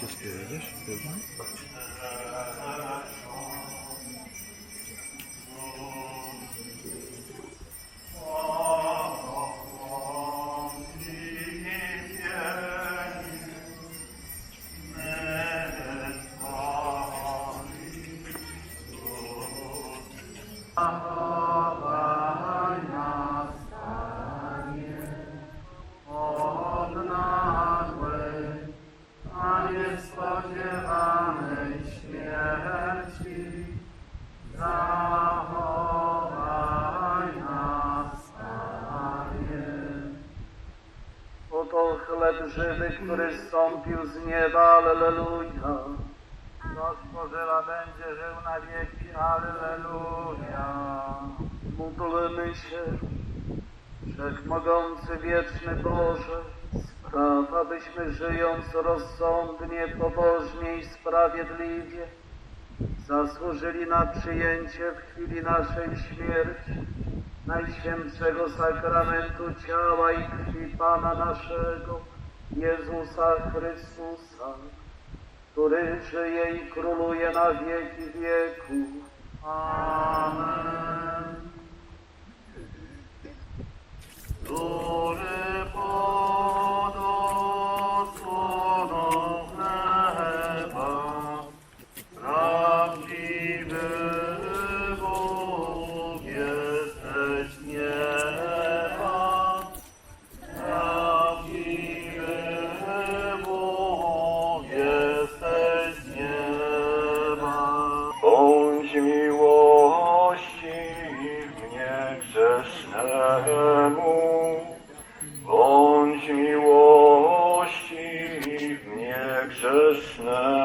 çeşit öyledir. Zachowaj nas, Panie. Oto chleb żywy, który zstąpił z nieba, Alleluja. To spożywa będzie żył na wieki, Alleluja. Módlmy się. Wszechmogący wieczny Boże, spraw, abyśmy żyjąc rozsądnie, pobożnie i sprawiedliwie, zasłużyli na przyjęcie w chwili naszej śmierci Najświętszego sakramentu ciała i krwi Pana naszego, Jezusa Chrystusa, który żyje i króluje na wieki wieków. Amen. Krishna